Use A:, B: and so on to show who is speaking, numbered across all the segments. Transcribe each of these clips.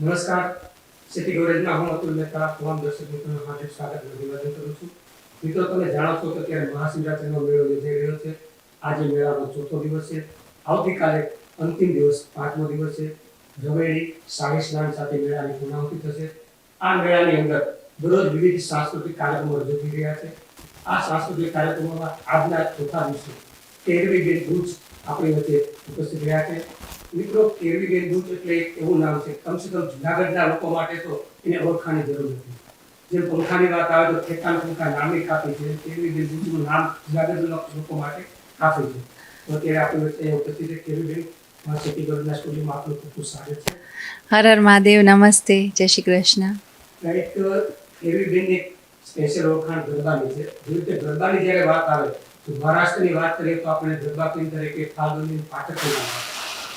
A: નમસ્કાર. સિટી ગોરેજમાં હું અતુલ મહેતા, તમામ દર્શક મિત્રોનું હાર્દિક સ્વાગત અભિવાદન કરું છું. મિત્રો, તમે જાણો છો કે અત્યારે મહાશિવરાત્રિનો મેળો યોજાઈ રહ્યો છે. આજે મેળાનો ચોથો દિવસ છે. આવતીકાલે અંતિમ દિવસ, પાંચમો દિવસ છે. ઝવેરી સાડી સ્નાન સાથે મેળાની પૂર્ણાહુતિ થશે. આ મેળાની અંદર દરરોજ વિવિધ સાંસ્કૃતિક કાર્યક્રમો રજૂ થઈ રહ્યા છે. આ સાંસ્કૃતિક કાર્યક્રમોમાં આજના ચોથા દિવસે કેરવીબેન ગુજ આપણી વચ્ચે ઉપસ્થિત રહ્યા છે. મિત્રો કેરવીબેન ગુજ એટલે એવું નામ છે. કમસે કમ જુનાગઢના લોકો માટે તો એને ઓળખાની જરૂર નથી. જે પંખાની વાત આવે તો ઠેકાણ પંખા નામની કાપી છે કેરવીબેન ગુજનું નામ જુનાગઢના લોકો માટે કાફી છે. તો અત્યારે આપણી વચ્ચે ઉપસ્થિત છે. સ્વાગત છે.
B: હર હર મહાદેવ નમસ્તે જય શ્રી કૃષ્ણ.
A: એક કેરવીબેનની સ્પેશિયલ ઓળખાણ ગરબાની છે. રીતે ગરબાની જ્યારે વાત આવે તો મહારાષ્ટ્રની વાત કરીએ તો આપણે ગરબા ક્વીન તરીકે ફાલ્ગુની પાઠક નામ.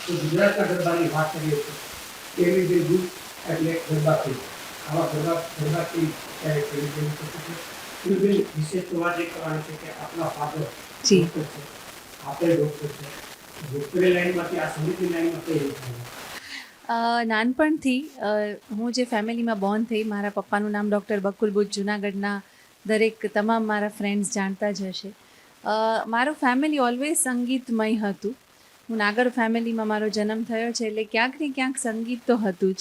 A: તો ગુજરાતના ગરબાની વાત કરીએ તો કેરવીબેન ગુજ એટલે ગરબા થઈ આવા ગરબા ગરબા ક્વીન ત્યારે કેરવીબેન થતું છે વિશેષ તો વાત એ કરવાની છે કે આપણા ફાધર છે. આપણે ડૉક્ટર છે. ડૉક્ટરી લાઈનમાંથી આ સંગીતની લાઈનમાં કઈ
B: નાનપણથી હું જે ફેમિલીમાં બોર્ન થઈ મારા પપ્પાનું નામ ડૉક્ટર બકુલ બુચ જુનાગઢના દરેક તમામ મારા ફ્રેન્ડ્સ જાણતા જ હશે. મારું ફેમિલી ઓલવેઝ સંગીતમય હતું. હું નાગર ફેમિલીમાં મારો જન્મ થયો છે એટલે ક્યાંક ને ક્યાંક સંગીત તો હતું જ.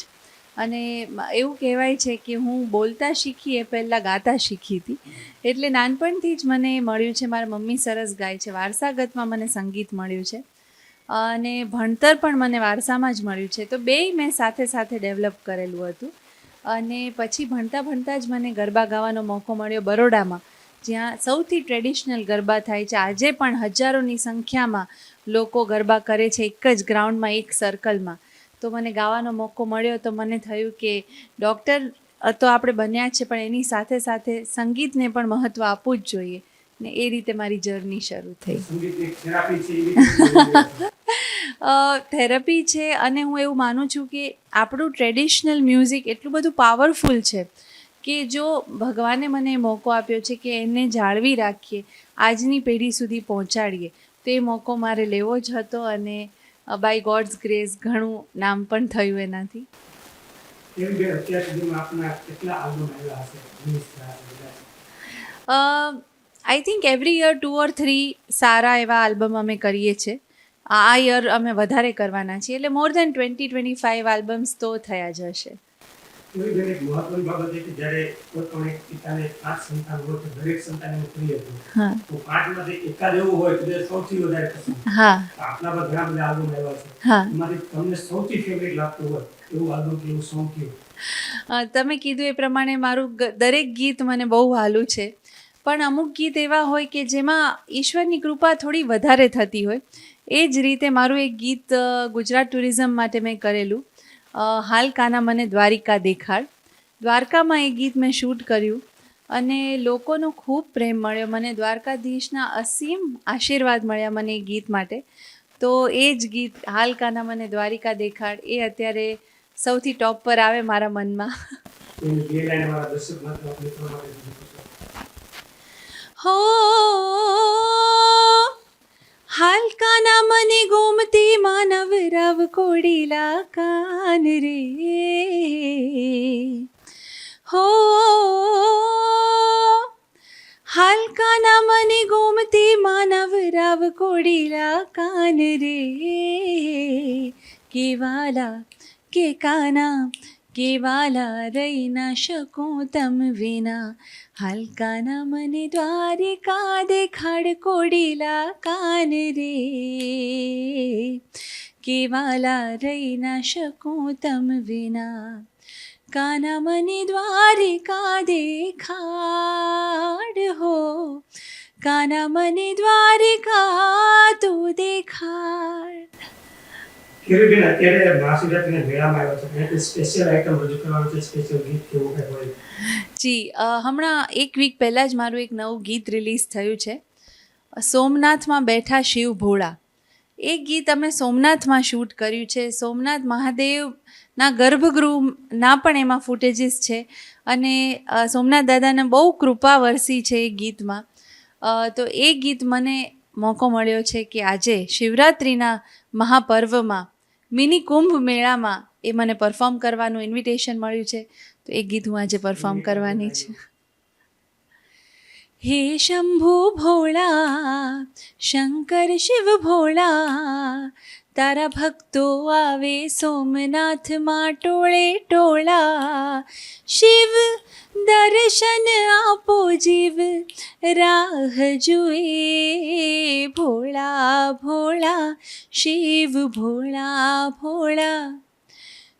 B: અને એવું કહેવાય છે કે હું બોલતા શીખી એ પહેલાં ગાતા શીખી હતી. એટલે નાનપણથી જ મને મળ્યું છે, મારા મમ્મી સરસ ગાય છે. વારસાગતમાં મને સંગીત મળ્યું છે. અને ભણતર પણ મને વારસામાં જ મળ્યું છે. તો બેય મેં સાથે સાથે ડેવલપ કરેલું હતું. અને પછી ભણતા ભણતા જ મને ગરબા ગાવાનો મોકો મળ્યો બરોડામાં. જ્યાં સૌથી ટ્રેડિશનલ ગરબા થાય છે. આજે પણ હજારોની સંખ્યામાં લોકો ગરબા કરે છે એક જ ગ્રાઉન્ડમાં એક સર્કલમાં. તો મને ગાવાનો મોકો મળ્યો તો મને થયું કે ડૉક્ટર તો આપણે બન્યા જ છે પણ એની સાથે સાથે સંગીતને પણ મહત્ત્વ આપવું જ જોઈએ. ને એ રીતે મારી જર્ની શરૂ થઈ.
A: થેરાપી છે
B: અને હું એવું માનું છું કે આપણું ટ્રેડિશનલ મ્યુઝિક એટલું બધું પાવરફુલ છે કે જો ભગવાને મને મોકો આપ્યો છે કે એને જાળવી રાખીએ આજની પેઢી સુધી પહોંચાડીએ. તો મોકો મારે લેવો જ હતો અને બાય ગોડ્સ ગ્રેસ ઘણું નામ પણ થયું એનાથી? I think every year two or three સારા એવા આલ્બમ અમે કરીએ છીએ. આ યર અમે વધારે કરવાના છીએ. એટલે more than twenty twenty five albums તો થયા જ હશે.
A: એવી બેન મહત્વની બાબત એ કે જ્યારે કોઈ પણ એક પિતાને પાંચ સંતાન હોય તો દરેક સંતાન પ્રિય હોય
B: હા.
A: તો પાંચમાંથી એકાદ એવું હોય તો સૌથી વધારે પસંદ
B: હા.
A: આપના પર ઘણા બધા આલ્બમ આવ્યા છે.
B: હા.
A: એમાંથી તમને સૌથી ફેવરિટ લાગતું હોય એવું આલ્બમ કે સોંગ કયું
B: તમે કીધું એ પ્રમાણે મારું દરેક ગીત મને બહુ હાલું છે. પણ અમુક ગીત એવા હોય કે જેમાં ઈશ્વરની કૃપા થોડી વધારે થતી હોય. એ જ રીતે મારું એક ગીત ગુજરાત ટુરિઝમ માટે મેં કરેલું. હાલ કાના મને દ્વારિકા દેખાડ. દ્વારકામાં એ ગીત મેં શૂટ કર્યું અને લોકોનો ખૂબ પ્રેમ મળ્યો. મને દ્વારકાધીશના અસીમ આશીર્વાદ મળ્યા મને એ ગીત માટે. તો એ જ ગીત હાલ કાના મને દ્વારિકા દેખાડ એ અત્યારે સૌથી ટોપ પર આવે મારા મનમાં.
A: એની બે લાઈન અમારા દર્શક માત્ર મિત્રો માટે રજૂ કરશો.
B: હો હાલકાના મને ગોમતી માનવ રવ કોડીલા કાન રે હો હાલકાના મને ગોમતી કેવાલા રહી ન શકું તમ વિના હલકાના મને દ્વારિકા દેખાડ કોડીલા કાન રે કેવાલા રહી ન શકું તમ વિના કાના મને દ્વારિકા દેખાડ હો કાના મને દ્વારિકા તું દેખાડ
A: કેવી અત્યારે મહાશિવરાત્રિના મેળામાં આવ્યો છે. એટલે સ્પેશિયલ આઈટમ રજૂ કરવાનું છે સ્પેશિયલ ગીત કેવું કંઈ હોય?
B: જી હમણાં એક વીક પહેલાં જ મારું એક નવું ગીત રિલીઝ થયું છે. સોમનાથમાં બેઠા શિવ ભોળા. એ ગીત અમે સોમનાથમાં શૂટ કર્યું છે. સોમનાથ મહાદેવના ગર્ભગૃહના પણ એમાં ફૂટેજીસ છે. અને સોમનાથ દાદાને બહુ કૃપા વરસી છે એ ગીતમાં. તો એ ગીત મને મોકો મળ્યો છે કે આજે શિવરાત્રિના મહાપર્વમાં મિની કુંભ મેળામાં એ મને પરફોર્મ કરવાનું ઇન્વિટેશન મળ્યું છે. તો એ ગીત હું આજે પરફોર્મ કરવાની છે. હે શંભુ ભોળા શંકર શિવ ભોળા તારા ભક્તો આવે સોમનાથમાં ટોળે ટોળા. શિવ દર્શન આપો જીવ, રાહ જુએ ભોળા ભોળા, શિવ ભોળા ભોળા.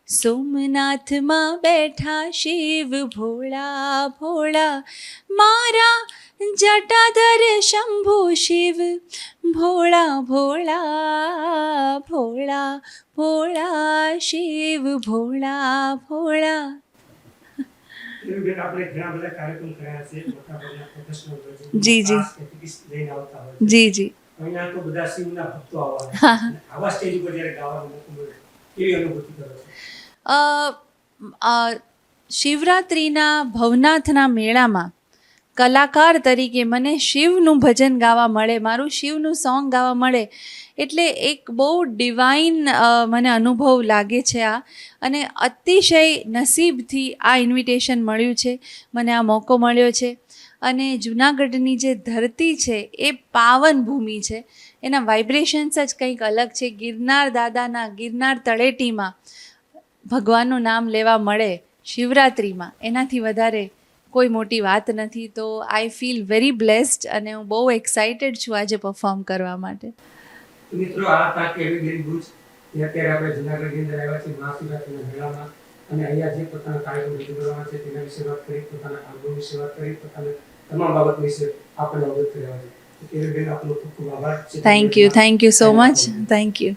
B: સોમનાથમાં બેઠા શિવ ભોળા ભોળા. મારા જટાધર શંભુ શિવ, ભોળા ભોળા. ભોળા શિવ ભોળા ભોળા. જી, જી. જી જી. શિવરાત્રિના ભવનાથના મેળામાં કલાકાર તરીકે મને શિવનું ભજન ગાવા મળે, મારું શિવનું સોંગ ગાવા મળે, એટલે એક બહુ ડિવાઇન મને અનુભવ લાગે છે આ. અને અતિશય નસીબથી આ ઇન્વિટેશન મળ્યું છે, મને આ મોકો મળ્યો છે. અને જુનાગઢની જે ધરતી છે, એ પાવન ભૂમિ છે. એના વાઇબ્રેશન્સ જ કંઈક અલગ છે. ગિરનાર દાદાના ગિરનાર તળેટીમાં ભગવાનનું નામ લેવા મળે શિવરાત્રિમાં. એનાથી વધારે કોઈ મોટી વાત નથી તો આઈ ફીલ વેરી બ્લેસ્ડ અને હું બહુ એક્સાઇટેડ છું આજે પરફોર્મ કરવા માટે.
A: મિત્રો આ હતા કેવી બેન ભુજ જે અત્યારે આપણે જુનાગઢની અંદર આવ્યા છીએ મહાશિવરાત્રિના મેળામાં અને અહીંયા જે પોતાના કાર્યક્રમ રજૂ કરવાના છે તેના વિશે વાત કરી પોતાના અનુભવ વિશે વાત કરી પોતાના તમામ બાબત વિશે આપણે અવગત કર્યા છે. કેવી બેન આપનો ખૂબ ખૂબ આભાર.
B: Thank you thank you so much thank you